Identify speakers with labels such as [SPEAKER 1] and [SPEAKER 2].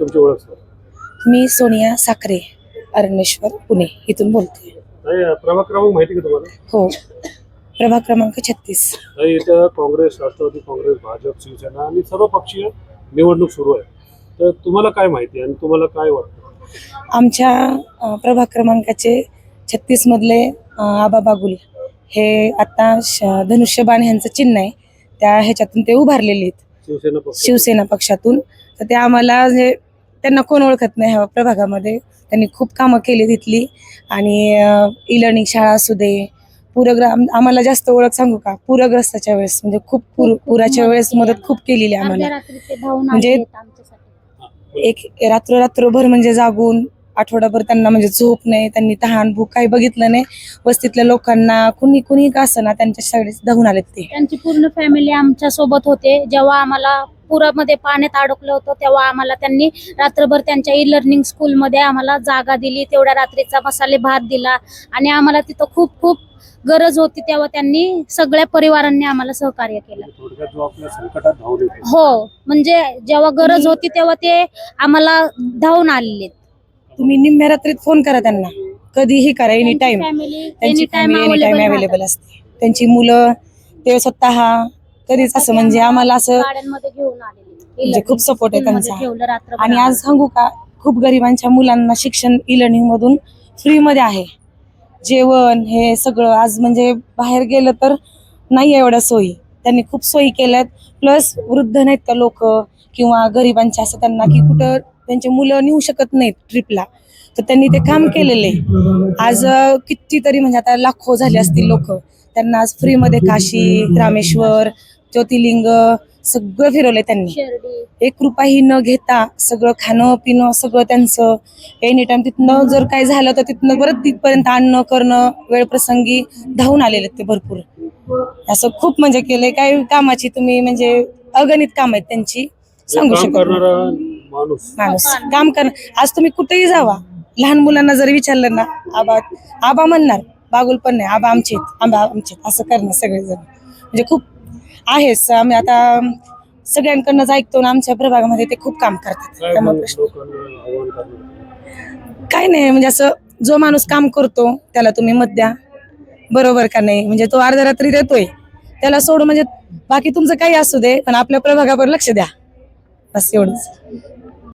[SPEAKER 1] तुमची ओळख
[SPEAKER 2] मी सोनिया साखरे अरण्येश्वर पुणे इथून बोलते.
[SPEAKER 1] ताई, प्रभाग क्रमांक माहिती का तुम्हाला?
[SPEAKER 2] हो. प्रभाग क्रमांक छत्तीस.
[SPEAKER 1] ताई, इथं काँग्रेस राष्ट्रवादी काँग्रेस भाजप शिवसेना आणि सर्व पक्षीय निवडणूक सुरू आहे. तर तुम्हाला काय माहिती आणि तुम्हाला काय वाटतं?
[SPEAKER 2] आमच्या अ, प्रभाग क्रमांकाचे छत्तीस मधले अ, आबा बागुल हे आता श- धनुष्यबाण ह्यांचं चिन्ह आहे. त्या ह्याच्यातून ते उभारलेले आहेत.
[SPEAKER 1] शिवसेना पक्ष
[SPEAKER 2] शिवसेना पक्षातून. तर ते आम्हाला जे त्यांना कोण ओळखत नाही ह्या प्रभागामध्ये. त्यांनी खूप कामं केली तिथली. आणि ई लर्निंग शाळा असू दे पूरग्र आम- आम्हाला जास्त ओळख सांगू का? पूरग्रस्ताच्या वेळेस म्हणजे खूप पूर पुराच्या वेळेस मदत खूप केलेली आम्हाला. म्हणजे एक रात्र रात्रभर म्हणजे जागून आठवडाभर त्यांना म्हणजे झोप नाही त्यांनी तहान भूक काही बघितलं नाही. वस्तीतल्या लोकांना कुणी कुणी का असं ना त्यांच्या सगळे धावून आलेत ते.
[SPEAKER 3] त्यांची पूर्ण फॅमिली आमच्यासोबत होते. जेव्हा आम्हाला पुरामध्ये पाण्यात अडकलं होतं तेव्हा आम्हाला त्यांनी रात्रभर त्यांच्या ई लर्निंग स्कूलमध्ये आम्हाला जागा दिली तेवढ्या रात्रीचा मसाले भात दिला आणि आम्हाला तिथं खूप खूप गरज होती तेव्हा त्यांनी सगळ्या परिवारांनी आम्हाला सहकार्य केलं.
[SPEAKER 1] थोडक्यात जो आपल्या संकटात धावून येते.
[SPEAKER 3] हो म्हणजे जेव्हा गरज होती तेव्हा ते आम्हाला धावून आलेले
[SPEAKER 2] तुम्ही निम्म्या रात्रीत फोन करा त्यांना. कधीही करा एनी टाइम त्यांची फॅमिली एनी टाइम अवेलेबल असते. त्यांची मुलं ते स्वतः कधीच असं म्हणजे आम्हाला असं
[SPEAKER 3] गाड्यांमध्ये घेऊन आलेले.
[SPEAKER 2] म्हणजे खूप support आहे त्यांचा.
[SPEAKER 3] ठेवलं रात्रभर
[SPEAKER 2] आणि आज सांगू का खूप गरिबांच्या मुलांना शिक्षण ई लर्निंग मधून फ्री मध्ये आहे. जेवण हे सगळं आज म्हणजे बाहेर गेलं तर नाही आहे एवढ्या सोयी. त्यांनी खूप सोयी केल्यात. प्लस वृद्ध नाहीत का लोक किंवा गरिबांच्या असं त्यांना की कुठं त्यांचे मुलं नेऊ शकत नाहीत ट्रिपला तर त्यांनी ते काम केलेले. आज अं, कितीतरी म्हणजे आता लाखो झाले असतील लोक. त्यांना आज फ्रीमध्ये काशी रामेश्वर ज्योतिर्लिंग सगळं फिरवलंय त्यांनी. एक रुपयाही न घेता सगळं खाणं पिणं सगळं त्यांचं. एनी टाइम तिथनं जर काय झालं तर तिथनं परत तिथपर्यंत आणणं करणं वेळ प्रसंगी धावून आलेले आहेत ते भरपूर. असं खूप म्हणजे केलंय. काय कामाची तुम्ही म्हणजे अगणित काम आहेत त्यांची. सांगू
[SPEAKER 1] काम
[SPEAKER 2] शकत
[SPEAKER 1] माणूस.
[SPEAKER 2] काम कर आज तुम्ही कुठेही जावा. लहान मुलांना जर विचारलं ना आबा आबा म्हणणार बागुल पण नाही. आबा आमचे आबा आमचे असं करणार सगळेजण. म्हणजे खूप आहेच. आम्ही आता सगळ्यांकडनं ऐकतो ना आमच्या प्रभागामध्ये ते खूप काम करतात. त्यामुळे प्रश्न
[SPEAKER 1] आव्हान करणार
[SPEAKER 2] काय नाही म्हणजे असं जो माणूस काम करतो त्याला तुम्ही मत द्या. बरोबर का नाही? म्हणजे तो अर्ध्या रात्री देतोय. त्याला सोडून म्हणजे बाकी तुमचं काही असू दे पण आपल्या प्रभागावर लक्ष द्या. बस एवढंच.